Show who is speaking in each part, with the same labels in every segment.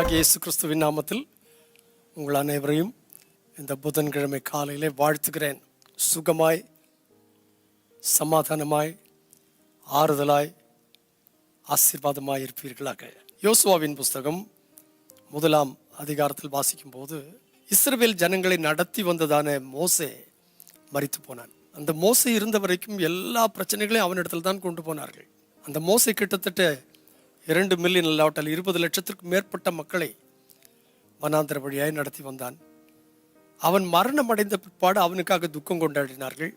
Speaker 1: ஆண்டவராகிய இயேசு கிறிஸ்துவின் நாமத்தில் உங்கள் அனைவரையும் இந்த புதன்கிழமை காலையிலே வாழ்த்துகிறேன். சுகமாய் சமாதானமாய் ஆறுதலாய் ஆசீர்வாதமாய் இருப்பீர்களாக. யோசுவாவின் புஸ்தகம் முதலாம் அதிகாரத்தில் வாசிக்கும் போது இஸ்ரேல் ஜனங்களை நடத்தி வந்ததான மோசே மறித்து போனான். அந்த மோசை இருந்த வரைக்கும் எல்லா பிரச்சனைகளையும் அவனிடத்தில் தான் கொண்டு போனார்கள். அந்த மோசை கிட்டத்தட்ட இரண்டு மில்லியன் இல்லாவிட்டால் இருபது லட்சத்திற்கும் மேற்பட்ட மக்களை மனாந்திர வழியாய் நடத்தி வந்தான். அவன் மரணம் அடைந்த பிற்பாடு அவனுக்காக துக்கம் கொண்டாடினார்கள்.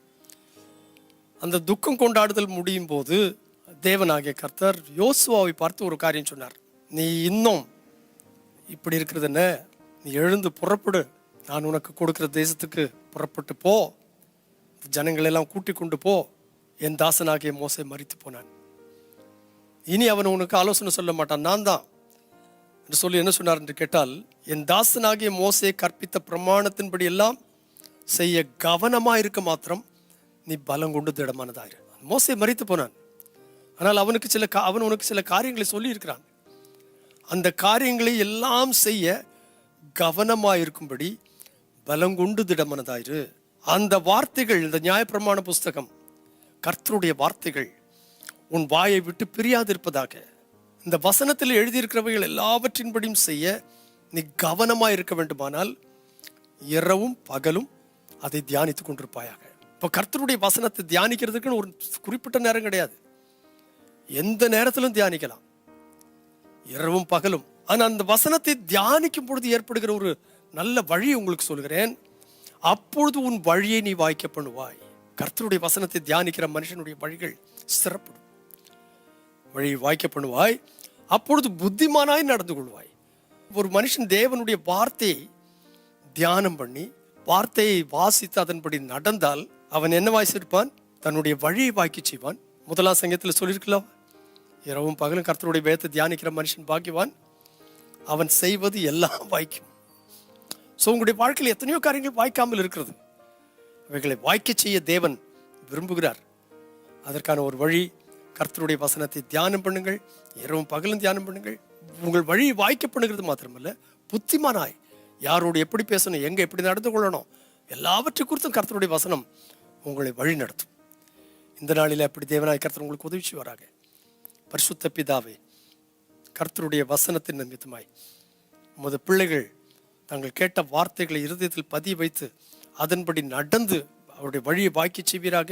Speaker 1: அந்த துக்கம் கொண்டாடுதல் முடியும் போது தேவனாகிய கர்த்தர் யோசுவாவை பார்த்து ஒரு காரியம் சொன்னார். நீ இன்னும் இப்படி இருக்கிறது என்ன நீ எழுந்து புறப்படு. நான் உனக்கு கொடுக்குற தேசத்துக்கு புறப்பட்டு போ. ஜனங்களெல்லாம் கூட்டி கூட்டிக் கொண்டு போ. என் தாசனாகிய மோசை மறித்து போனான். இனி அவன் உனக்கு ஆலோசனை சொல்ல மாட்டான். நான் தான். என்று சொல்லி என்ன சொன்னார் என்று கேட்டால் என் தாசனாகிய மோசே கற்பித்த பிரமாணத்தின்படி எல்லாம் செய்ய கவனமாக இருக்க மாத்திரம் நீ பலம் கொண்டு திடமானதாயிரு. மோசே மறித்து போனான். ஆனால் அவனுக்கு சில கா- அவன் உனக்கு சில காரியங்களை சொல்லி இருக்கிறான் அந்த காரியங்களை எல்லாம் செய்ய கவனமாக இருக்கும்படி பலங்கொண்டு திடமனதாயிரு. அந்த வார்த்தைகள் இந்த நியாயப்பிரமாண புஸ்தகம் கர்த்தருடைய வார்த்தைகள் உன் வாயை விட்டு பிரியாதிருப்பதாக. இந்த வசனத்தில் எழுதியிருக்கிறவைகள் எல்லாவற்றின்படியும் செய்ய நீ கவனமாக இருக்க வேண்டுமானால் இரவும் பகலும் அதை தியானித்துக் கொண்டிருப்பாயாக. இப்போ கர்த்தருடைய வசனத்தை தியானிக்கிறதுக்குன்னு ஒரு குறிப்பிட்ட நேரம் கிடையாது. எந்த நேரத்திலும் தியானிக்கலாம். இரவும் பகலும். ஆனால் அந்த வசனத்தை தியானிக்கும் பொழுது ஏற்படுகிற ஒரு நல்ல வழி உங்களுக்கு சொல்கிறேன். அப்பொழுது உன் வழியை நீ வாய்க்க பண்ணுவாய். கர்த்தருடைய வசனத்தை தியானிக்கிற மனுஷனுடைய வழிகள் சிறப்படும். வழி வாய்க்க பண்ணுவாய் அப்பொழுது புத்திமானாய் நடந்து கொள்வாய் ஒரு மனுஷன் தேவனுடைய வார்த்தையை தியானம் பண்ணி வார்த்தையை வாசித்து அதன்படி நடந்தால் அவன் என்ன வாய்ச்சிருப்பான் தன்னுடைய வழியை வாக்கி செய்வான். முதலாம் சங்கத்தில் சொல்லியிருக்கலாம் இரவும் பகலும் கர்த்தருடைய வேதத்தை தியானிக்கிற மனுஷன் பாக்கிவான் அவன் செய்வது எல்லாம் வாய்க்கும். ஸோ உங்களுடைய வாழ்க்கையில் எத்தனையோ காரியங்கள் வாய்க்காமல் இருக்கிறது. அவைகளை வாய்க்க செய்ய தேவன் விரும்புகிறார். அதற்கான ஒரு வழி கர்த்தருடைய வசனத்தை தியானம் பண்ணுங்கள் இரவும் பகலும் தியானம் பண்ணுங்கள். உங்கள் வழி வாய்க்கப்படுங்கிறது மாத்திரமல்ல புத்திமானாய். யாரோடு எப்படி பேசணும் எங்கே எப்படி நடந்து கொள்ளணும் எல்லாவற்றை குறித்தும் கர்த்தருடைய வசனம் உங்களை வழி நடத்தும். இந்த நாளில் அப்படி தேவனாய் கர்த்தர் உங்களுக்கு உதவி செய்வாராக. பரிசுத்த பிதாவே கர்த்தருடைய வசனத்தின் நிமித்தமாய். உமது பிள்ளைகள் தாங்கள் கேட்ட வார்த்தைகளை இருதயத்தில் பதிய வைத்து அதன்படி நடந்து அவருடைய வழியை வாக்கி செய்வீராக.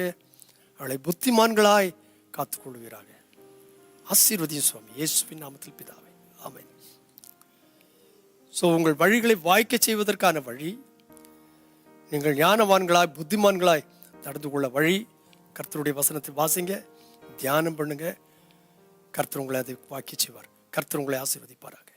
Speaker 1: அவளை புத்திமான்களாய் காத்துக்கொள்வீராக ஆசீர்வதியும் சுவாமி இயேசுவின் நாமத்தில் பிதாவை. ஆமேன். ஸோ உங்கள் வழிகளை வாய்க்க செய்வதற்கான வழி நீங்கள் ஞானவான்களாய் புத்திமான்களாய் நடந்து கொள்ள வழி கர்த்தருடைய வசனத்தை வாசிங்க தியானம் பண்ணுங்க. கர்த்தர் உங்களை அதை வாக்கி செய்வார். கர்த்தர் உங்களை ஆசீர்வதிப்பாராக.